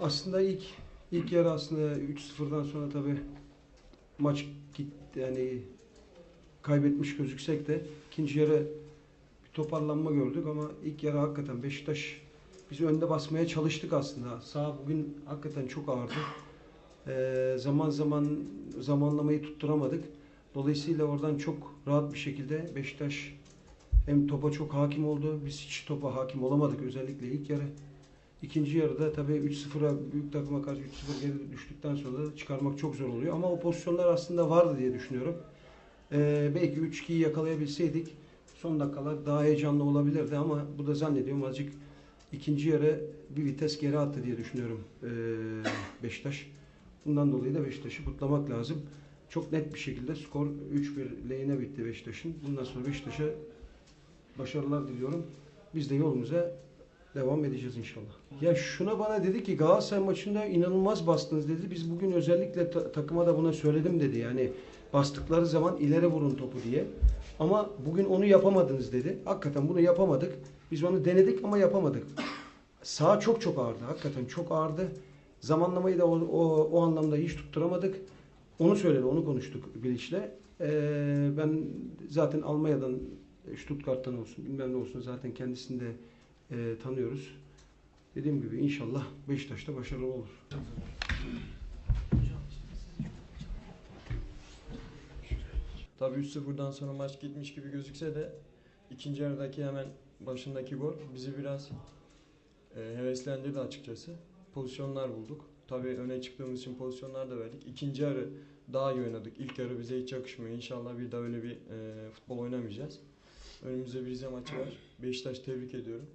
Aslında ilk ilk yarı aslında 3-0'dan sonra tabii maç gitti yani kaybetmiş gözüksek de ikinci yarı bir toparlanma gördük ama ilk yarı hakikaten Beşiktaş biz önde basmaya çalıştık aslında. Sağ bugün hakikaten çok ağırdı. Ee, zaman zaman zamanlamayı tutturamadık. Dolayısıyla oradan çok rahat bir şekilde Beşiktaş hem topa çok hakim oldu. Biz hiç topa hakim olamadık özellikle ilk yarı. İkinci yarıda tabii 3-0'a büyük takıma karşı 3-0 geri düştükten sonra çıkarmak çok zor oluyor. Ama o pozisyonlar aslında vardı diye düşünüyorum. Ee, belki 3-2'yi yakalayabilseydik son dakikalar daha heyecanlı olabilirdi ama bu da zannediyorum azıcık ikinci yarı bir vites geri attı diye düşünüyorum ee, Beşiktaş. Bundan dolayı da Beşiktaş'ı kutlamak lazım. Çok net bir şekilde skor 3-1 lehine bitti Beşiktaş'ın. Bundan sonra Beşiktaş'a başarılar diliyorum. Biz de yolumuza devam edeceğiz inşallah. Ya şuna bana dedi ki Galatasaray maçında inanılmaz bastınız dedi. Biz bugün özellikle ta- takıma da buna söyledim dedi. Yani bastıkları zaman ileri vurun topu diye. Ama bugün onu yapamadınız dedi. Hakikaten bunu yapamadık. Biz onu denedik ama yapamadık. Sağ çok çok ağırdı. Hakikaten çok ağırdı. Zamanlamayı da o, o, o anlamda hiç tutturamadık. Onu söyledi, onu konuştuk Bilic'le. Ee, ben zaten Almanya'dan, Stuttgart'tan olsun, bilmem ne olsun zaten kendisini de e, tanıyoruz. Dediğim gibi inşallah Beşiktaş'ta başarılı olur. Tabii 3-0'dan sonra maç gitmiş gibi gözükse de ikinci yarıdaki hemen başındaki gol bizi biraz e, heveslendirdi açıkçası. Pozisyonlar bulduk. Tabii öne çıktığımız için pozisyonlar da verdik. İkinci yarı daha iyi oynadık. İlk yarı bize hiç yakışmıyor. İnşallah bir daha öyle bir e, futbol oynamayacağız. Önümüzde bir Rize maçı var. Beşiktaş tebrik ediyorum.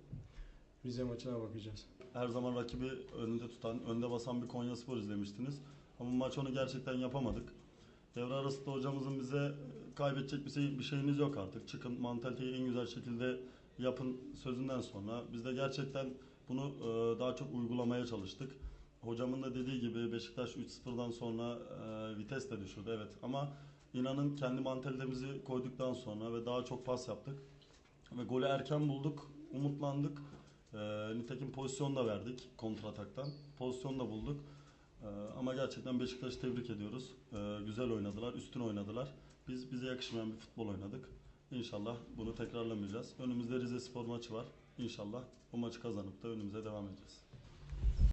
Rize maçına bakacağız. Her zaman rakibi önünde tutan, önde basan bir Konya Spor izlemiştiniz. Ama maç onu gerçekten yapamadık. Devre arasında hocamızın bize kaybedecek bir, şey, bir şeyiniz yok artık. Çıkın mantaliteyi en güzel şekilde yapın sözünden sonra biz de gerçekten bunu e, daha çok uygulamaya çalıştık. Hocamın da dediği gibi Beşiktaş 3-0'dan sonra e, vites de düşürdü evet ama inanın kendi mantalitemizi koyduktan sonra ve daha çok pas yaptık ve golü erken bulduk, umutlandık. Ee, nitekim pozisyon da verdik kontrataktan. Pozisyon da bulduk. Ee, ama gerçekten Beşiktaş'ı tebrik ediyoruz. Ee, güzel oynadılar, üstün oynadılar. Biz bize yakışmayan bir futbol oynadık. İnşallah bunu tekrarlamayacağız. Önümüzde Rize Spor maçı var. İnşallah bu maçı kazanıp da önümüze devam edeceğiz.